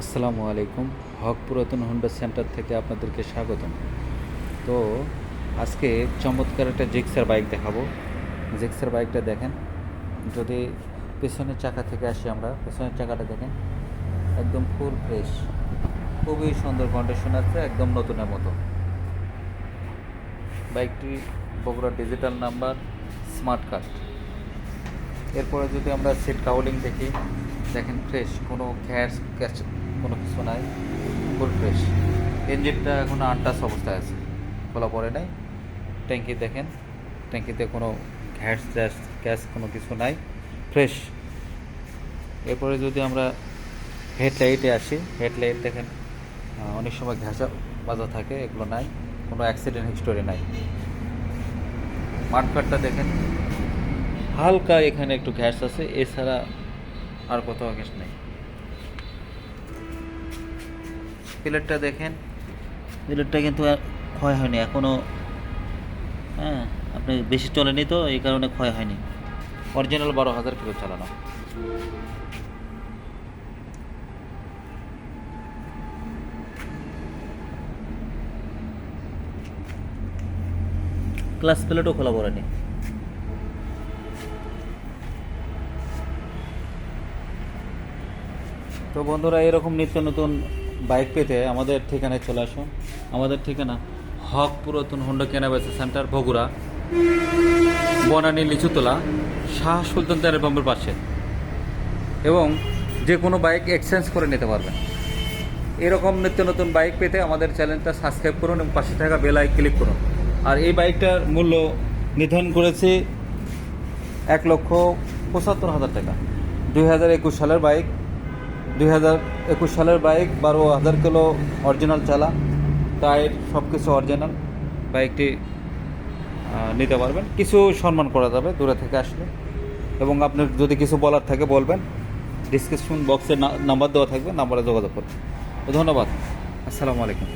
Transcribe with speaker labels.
Speaker 1: আসসালামু আলাইকুম। হক পুরাতন হোন্ডা সেন্টার থেকে আপনাদেরকে স্বাগতম। তো আজকে চমৎকার একটা জিক্সার বাইক দেখাবো। জিক্সার বাইকটা দেখেন, যদি পেছনের চাকা থেকে আসি আমরা, পেছনের চাকাটা দেখেন, একদম ফুল ফ্রেশ খুবই সুন্দর কন্ডিশন আছে, একদম নতুনের মতো। বাইকটি Bogura digital number smart card এরপরে যদি আমরা সিট কাউলিং দেখি, দেখেন ফ্রেশ কোনো গ্যাস গ্যাস কোনো কিছু নাই ফুল ফ্রেশ ইঞ্জিনটা এখনও আনটাস অবস্থায় আছে, খোলা পড়ে নাই। ট্যাঙ্কি দেখেন ট্যাঙ্কিতে কোনো ঘ্যাস গ্যাস গ্যাস কোনো কিছু নাই ফ্রেশ এরপরে যদি আমরা হেডলাইটে আসি হেডলাইট দেখেন অনেক সময় ঘাসা বাজা থাকে, এগুলো নাই, কোনো অ্যাক্সিডেন্ট হিস্টোরি নাই। মাঠকাটটা দেখেন, হালকা এখানে একটু ঘ্যাস আছে, এছাড়া আর কোথাও গ্যাস নেই। প্লেটটা দেখেন। প্লেটটা কিন্তু ক্ষয় হয়নি এখনও হ্যাঁ আপনি বেশি চলেনি তো এই কারণে ক্ষয় হয়নি। অরিজিনাল বারো হাজার কিলো চালানো। ক্লাস প্লেটও খোলা পড়েনি। তো বন্ধুরা এরকম নিত্য নতুন বাইক পেতে আমাদের ঠিকানায় চলে আসুন। আমাদের ঠিকানা হক পুরাতন হোন্ডা কেনাবেচা সেন্টার, বগুড়া। বনানী লিচুতলা, শাহ সুলতান তেলের পাম্পের পাশে। এবং যে কোনো বাইক এক্সচেঞ্জ করে নিতে পারবেন। এরকম নিত্য নতুন বাইক পেতে আমাদের চ্যানেলটা সাবস্ক্রাইব করুন এবং পাশে থাকা বেল আই ক্লিক করুন। আর এই বাইকটার মূল্য নির্ধারণ করেছি এক লক্ষ পঁচাত্তর হাজার টাকা। দুই হাজার একুশ সালের বাইক দুই হাজার একুশ সালের বাইক বারো হাজার কিলো অরিজিনাল চালা। টায়ার সব কিছু অরিজিনাল বাইকটি নিতে পারবেন। কিছু সম্মান করা যাবে দূরে থেকে আসলে। এবং আপনার যদি কিছু বলার থাকে বলবেন। ডিসক্রিপশন বক্সে নাম্বার দেওয়া থাকবে নাম্বারে যোগাযোগ করবেন ধন্যবাদ। আসসালামু আলাইকুম।